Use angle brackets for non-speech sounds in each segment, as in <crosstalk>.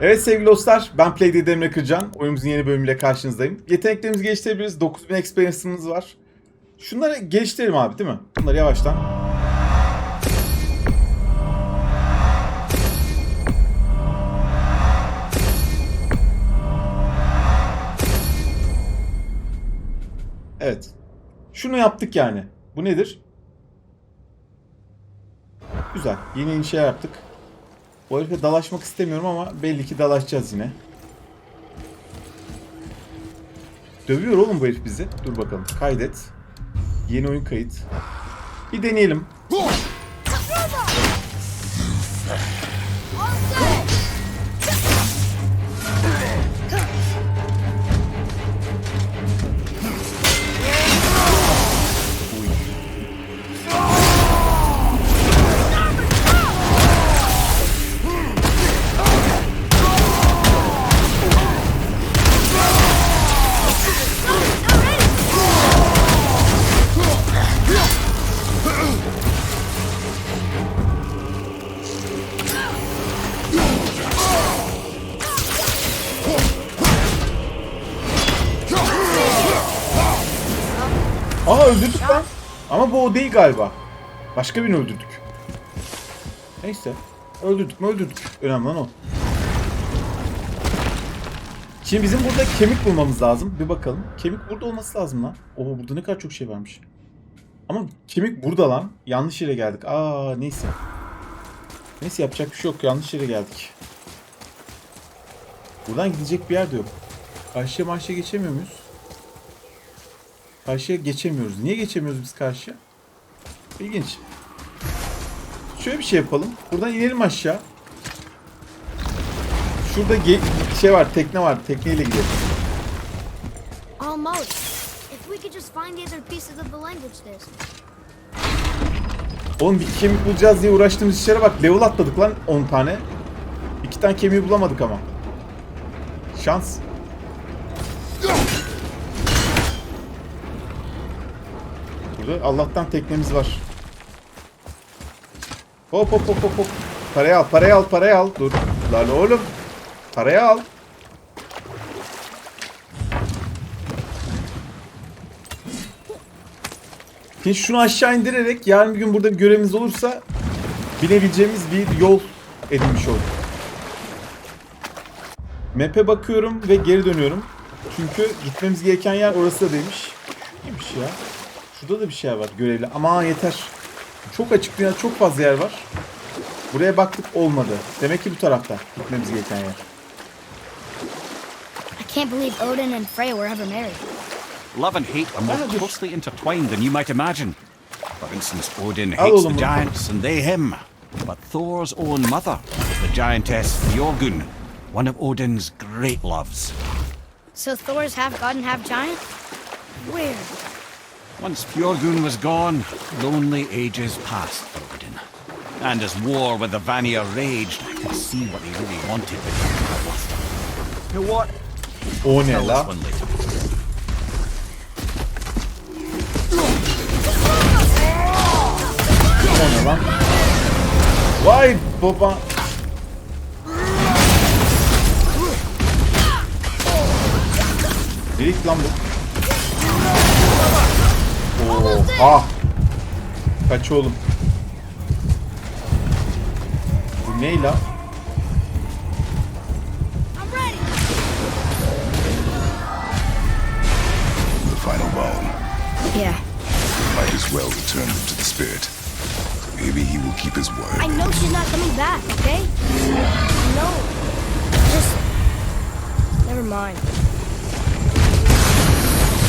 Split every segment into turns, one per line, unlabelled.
Evet sevgili dostlar, ben Playdead Emre Kırcan. Oyunumuzun yeni bölümüyle karşınızdayım. Yeteneklerimizi geliştirebiliriz. 9000 experience'ımız var. Şunları geliştirelim abi değil mi? Bunları yavaştan. Evet. Şunu yaptık yani. Bu nedir? Güzel. Yeni yeni şeyler yaptık. Bu herife dalaşmak istemiyorum ama belli ki dalaşacağız yine. Dövüyor oğlum bu herif bizi. Dur bakalım. Kaydet. Yeni oyun kayıt. Bir deneyelim. Bu o değil galiba. Başka birini öldürdük. Neyse. Öldürdük mü öldürdük. Önemli olan o. Şimdi bizim burada kemik bulmamız lazım. Bir bakalım. Kemik burada olması lazım lan. Oho burada ne kadar çok şey varmış. Ama kemik burada lan. Yanlış yere geldik. Aa neyse. Neyse yapacak bir şey yok. Yanlış yere geldik. Buradan gidecek bir yer de yok. Karşıya marşıya geçemiyor muyuz? Karşıya geçemiyoruz. Niye geçemiyoruz biz karşıya? İlginç. Şöyle bir şey yapalım. Buradan inelim aşağı. Şurada şey var, tekne var. Tekneyle gidelim.
Almost. If we could just find the other pieces of the language disk.
Oğlum bir kemik bulacağız diye uğraştığımız işlere bak. Level atladık lan 10 tane. İki tane kemiği bulamadık ama. Şans. Burada Allah'tan teknemiz var. Hop hop hop hop hop. Parayı al, parayı al, parayı al. Dur. Lan oğlum. Parayı al. Şimdi şunu aşağı indirerek yarın bir gün burada bir görevimiz olursa binebileceğimiz bir yol edinmiş olduk. Map'e bakıyorum ve geri dönüyorum. Çünkü gitmemiz gereken yer orası da değilmiş. Neymiş ya? Şurada da bir şey var görevli. Ama yeter. Çok açık dünya çok fazla yer var. Buraya baktık olmadı. Demek ki bu tarafta gitmemiz gereken yer.
I can't believe Odin and Freya were ever married.
Love and hate are more closely intertwined than you might imagine. For instance, Odin hates the giants and they him. But Thor's own mother is the giantess Fjorgun, one of Odin's great loves.
So Thor's half god and half giant? Weird.
Once Fjorgun was gone, lonely ages passed for Odin. And as war with the Vanir raged, I could see what he really wanted with Hrothgar. You know what?
O ne
Tell this
la?
one later.
O ne lan? Vay lan bu. Oha. Ah. Kaç oğlum. Bu ne la?
I'm ready.
the final bone.
Yeah.
Might as well return them to the spirit. Maybe he will keep his word.
I know she's not coming back, okay? No. Just. Never mind.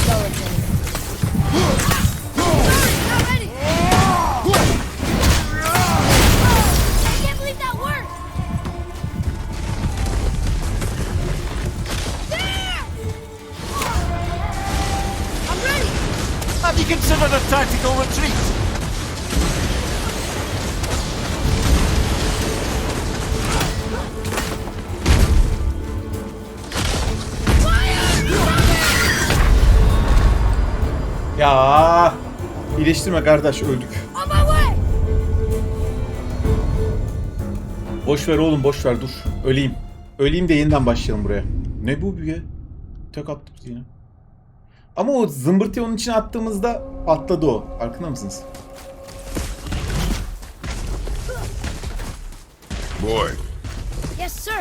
Skeleton.
Considered a tactical retreat?
Ya iyileştirme kardeş öldük.
On my way!
Boş ver oğlum boş ver dur. Öleyim. Öleyim de yeniden başlayalım buraya. Ne bu büyü? Tek attı bizi yine. Ama o zımbırtıyı onun içine attığımızda patladı o. Farkında mısınız?
Boy,
Yes, sir.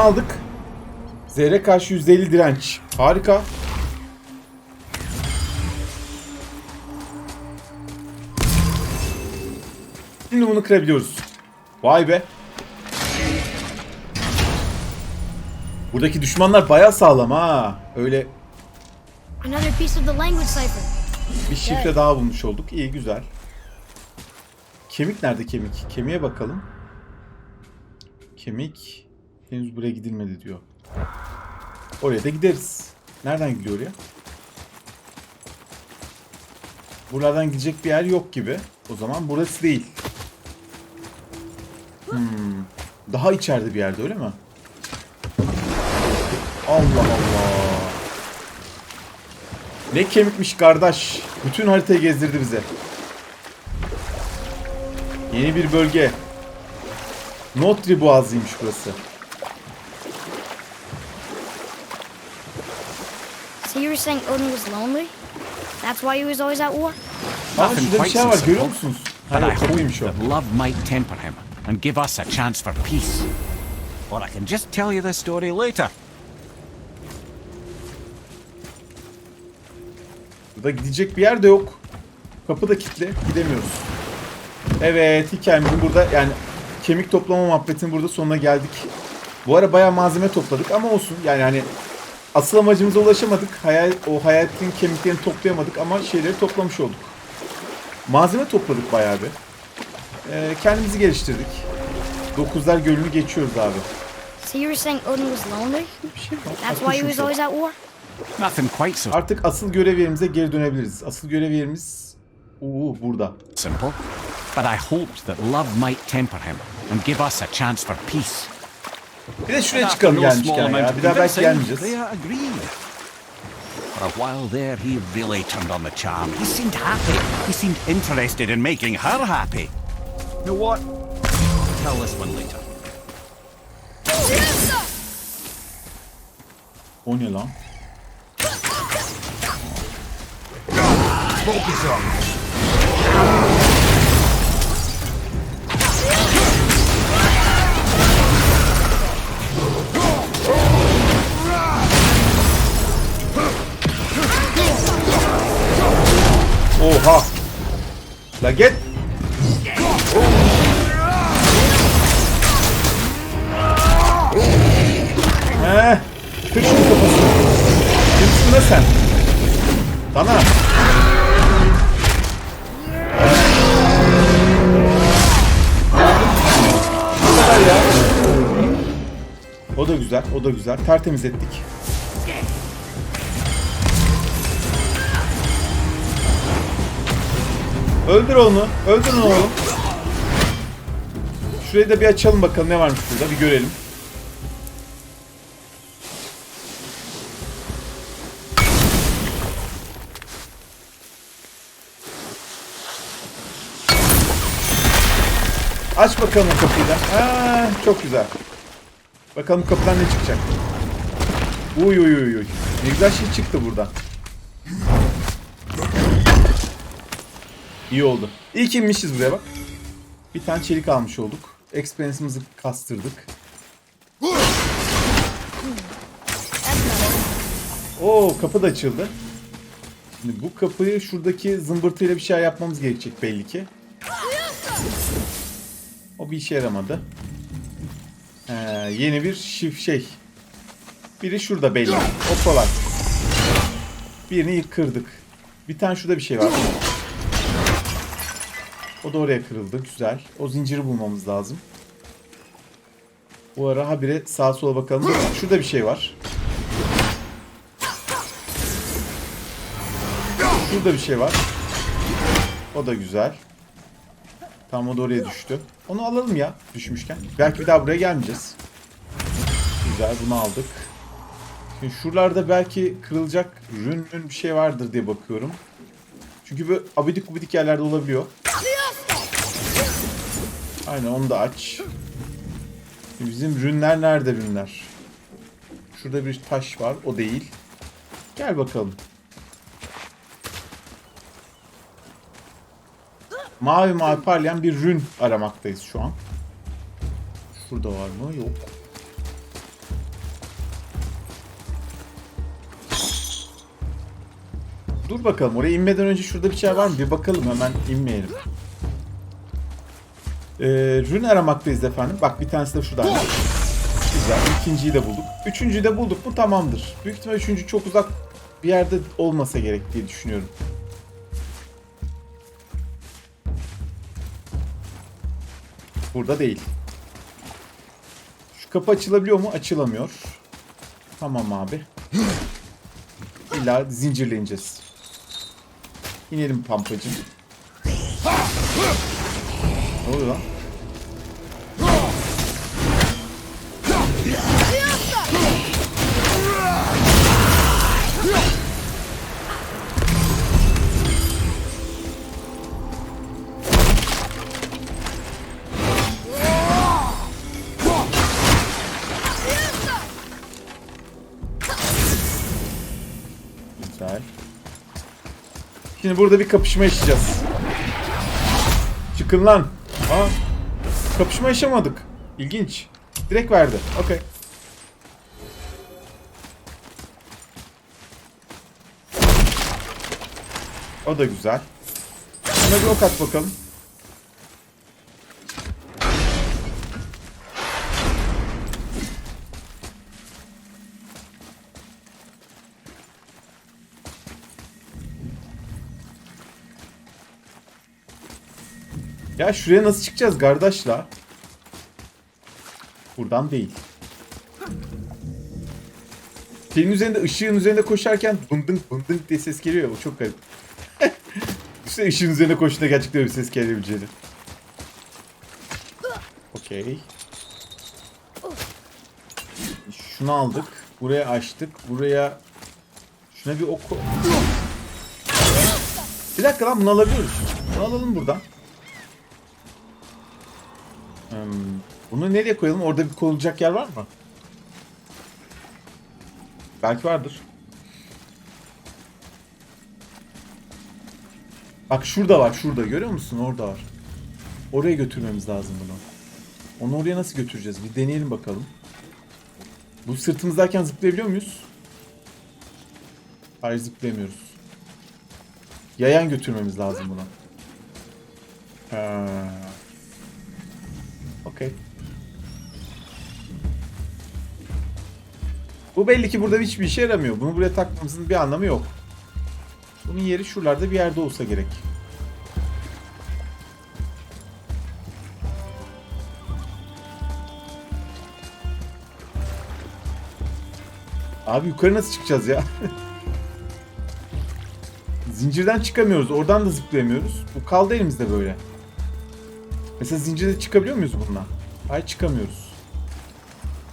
Aldık? Zehre karşı %50 direnç. Harika. Şimdi bunu kırabiliyoruz. Vay be. Buradaki düşmanlar bayağı sağlam ha. Öyle bir şifre daha bulmuş olduk. İyi güzel. Kemik nerede kemik? Kemiğe bakalım. Kemik henüz buraya gidilmedi diyor. Oraya da gideriz. Nereden gidiyor oraya? Buralardan gidecek bir yer yok gibi. O zaman burası değil. Hmm. Daha içeride bir yerde öyle mi? Allah Allah. Ne kemikmiş kardeş. Bütün haritayı gezdirdi bize. Yeni bir bölge. Notri Boğazı'ymış burası.
So you were saying Odin was lonely? That's why he was always at war?
Aa,
Nothing
şurada bir
quite
şey
so
var görüyor
simple.
musunuz?
But I
Hayır,
hope
o.
that love might temper him and give us a chance for peace. Or I can just tell you the story later.
Burada gidecek bir yer de yok. Kapı da kilitli. Gidemiyoruz. Evet hikayemizin burada yani kemik toplama muhabbetinin burada sonuna geldik. Bu ara bayağı malzeme topladık ama olsun. Yani hani asıl amacımıza ulaşamadık. Hayal, o hayaletin kemiklerini toplayamadık ama şeyleri toplamış olduk. Malzeme topladık bayağı bir. Ee, kendimizi geliştirdik. Dokuzlar Gölü'nü geçiyoruz abi.
So you were saying Odin was lonely?
Bir şey var.
That's why he was always at war?
Nothing quite so
Artık asıl görev yerimize geri dönebiliriz. Asıl görev yerimiz Uuu burada.
simple. But I hoped that love might temper him and give us a chance for peace.
Bir de şuraya çıkalım gelmişken ya. Bir daha belki gelmeyeceğiz.
They agreed. For a while there, he really turned on the charm. He seemed happy. He seemed interested in making her happy. You know what? Tell this one later.
O ne lan? Oha! La git! Heh! Kır şunun kafasını. Kimsin de sen? Sana. O da güzel, o da güzel. Tertemiz ettik. Öldür onu. Öldür onu oğlum. Şurayı da bir açalım bakalım ne varmış burada bir görelim. Aç bakalım kapıyı da. Aa, çok güzel. Bakalım kapıdan ne çıkacak. Uy uy uy uy. Ne güzel şey çıktı buradan. İyi oldu. İyi ki inmişiz buraya bak. Bir tane çelik almış olduk. Experience'ımızı kastırdık. Oo kapı da açıldı. Şimdi bu kapıyı şuradaki zımbırtıyla bir şey yapmamız gerekecek belli ki. O bir işe yaramadı. Ee, yeni bir şif şey. Biri şurada belli. O kolay. Birini kırdık. Bir tane şurada bir şey var. O da oraya kırıldı. Güzel. O zinciri bulmamız lazım. Bu ara habire sağa sola bakalım. Şurada bir şey var. Şurada bir şey var. O da güzel. Tam o da oraya düştü. Onu alalım ya düşmüşken. Belki bir daha buraya gelmeyeceğiz. Güzel bunu aldık. Şimdi şuralarda belki kırılacak rün bir şey vardır diye bakıyorum. Çünkü böyle abidik gubidik yerlerde olabiliyor. Aynen onu da aç. Şimdi bizim rünler nerede rünler? Şurada bir taş var o değil. Gel bakalım. Mavi mavi parlayan bir rün aramaktayız şu an. Şurada var mı? Yok. Dur bakalım oraya inmeden önce şurada bir şey var mı? Bir bakalım hemen inmeyelim. Ee, rün aramaktayız efendim. Bak bir tanesi de şurada. Güzel. İkinciyi de bulduk. Üçüncüyü de bulduk. Bu tamamdır. Büyük ihtimal üçüncü çok uzak bir yerde olmasa gerek diye düşünüyorum. Burada değil. Şu kapı açılabiliyor mu? Açılamıyor. Tamam abi. İlla zincirle ineceğiz. İnelim pampacım. Ne oluyor lan? Şimdi burada bir kapışma yaşayacağız. Çıkın lan. Aa, kapışma yaşamadık. İlginç. Direkt verdi. Okey. O da güzel. Şuna bir ok at bakalım. Ya şuraya nasıl çıkacağız kardeşla? Buradan değil. Şeyin üzerinde, ışığın üzerinde koşarken bındınk bındınk diye ses geliyor. O çok garip. <laughs> işte ışığın üzerinde koştuğunda gerçekten bir ses gelebileceğini. Okey. Şunu aldık. Buraya açtık. Buraya... Şuna bir ok... Bir dakika lan bunu alabiliyoruz. Bunu alalım buradan. Hmm, Bunu nereye koyalım? Orada bir konulacak yer var mı? Belki vardır. Bak şurada var, şurada. Görüyor musun? Orada var. Oraya götürmemiz lazım bunu. Onu oraya nasıl götüreceğiz? Bir deneyelim bakalım. Bu sırtımızdayken zıplayabiliyor muyuz? Hayır zıplayamıyoruz. Yayan götürmemiz lazım buna. Ha. Okey. Bu belli ki burada hiçbir işe yaramıyor. Bunu buraya takmamızın bir anlamı yok. Bunun yeri şuralarda bir yerde olsa gerek. Abi yukarı nasıl çıkacağız ya? <laughs> Zincirden çıkamıyoruz. Oradan da zıplayamıyoruz. Bu kaldı elimizde böyle. Mesela zincirde çıkabiliyor muyuz bununla? Hayır çıkamıyoruz.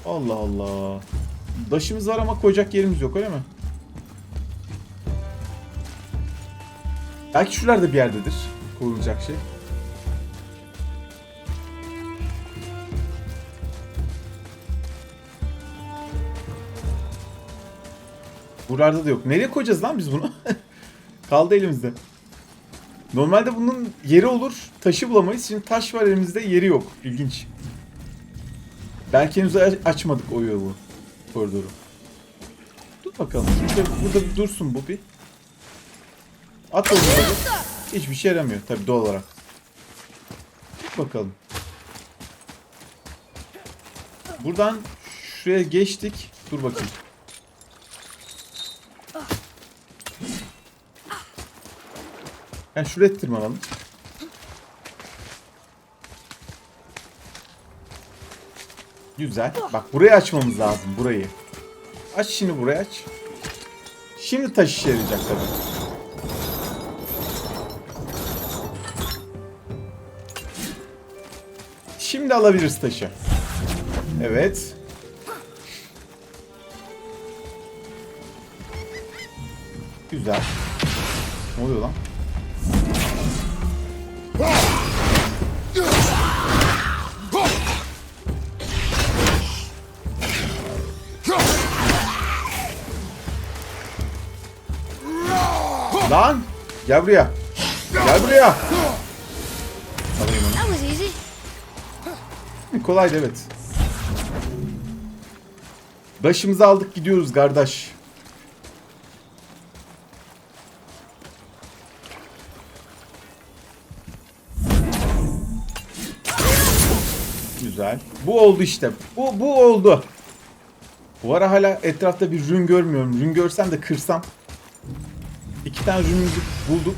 Allah Allah. Daşımız var ama koyacak yerimiz yok öyle mi? Belki şuralarda bir yerdedir koyulacak şey. Buralarda da yok. Nereye koyacağız lan biz bunu? <laughs> Kaldı elimizde. Normalde bunun yeri olur. Taşı bulamayız. Şimdi taş var elimizde yeri yok. İlginç. Belki henüz aç- açmadık o yolu. Koridoru. Dur bakalım. Şurada, burada dursun bu bir. At o zaman. Hiçbir şey yaramıyor tabii doğal olarak. Dur bakalım. Buradan şuraya geçtik. Dur bakayım. Yani şuraya tırmanalım. Güzel. Bak burayı açmamız lazım. Burayı. Aç şimdi burayı aç. Şimdi taş işe yarayacak tabii. Şimdi alabiliriz taşı. Evet. Güzel. Ne oluyor lan? Lan! Gel buraya. Gel buraya. Alayım onu. Kolaydı evet. Başımızı aldık gidiyoruz kardeş. Güzel. Bu oldu işte. Bu bu oldu. Bu ara hala etrafta bir rün görmüyorum. Rün görsem de kırsam. İki tane rünümüzü bulduk.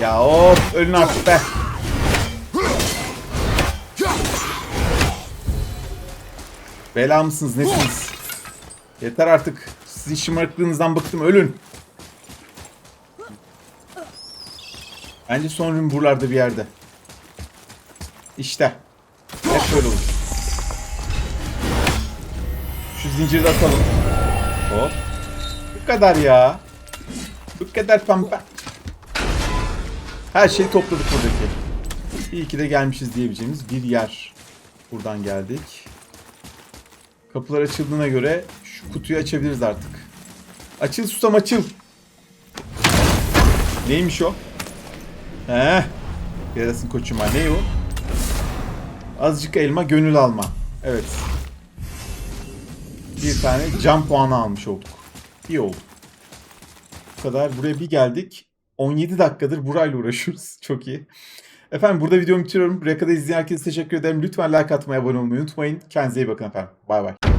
Ya of ölün artık be. Bela mısınız nesiniz? Yeter artık. Sizin şımarıklığınızdan bıktım ölün. Bence son ürün buralarda bir yerde. İşte. Hep böyle olur. Şu zinciri atalım. Hop. Bu kadar ya. Bu kadar pampa. Her şeyi topladık buradaki. İyi ki de gelmişiz diyebileceğimiz bir yer. Buradan geldik. Kapılar açıldığına göre şu kutuyu açabiliriz artık. Açıl susam açıl. Neymiş o? Heh. Yarasın koçuma. Ne o? Azıcık elma gönül alma. Evet. Bir tane can puanı almış olduk. İyi oldu. Kadar. Buraya bir geldik. 17 dakikadır burayla uğraşıyoruz. <laughs> Çok iyi. Efendim burada videomu bitiriyorum. Buraya kadar izleyen herkese teşekkür ederim. Lütfen like atmayı, abone olmayı unutmayın. Kendinize iyi bakın efendim. Bay bay.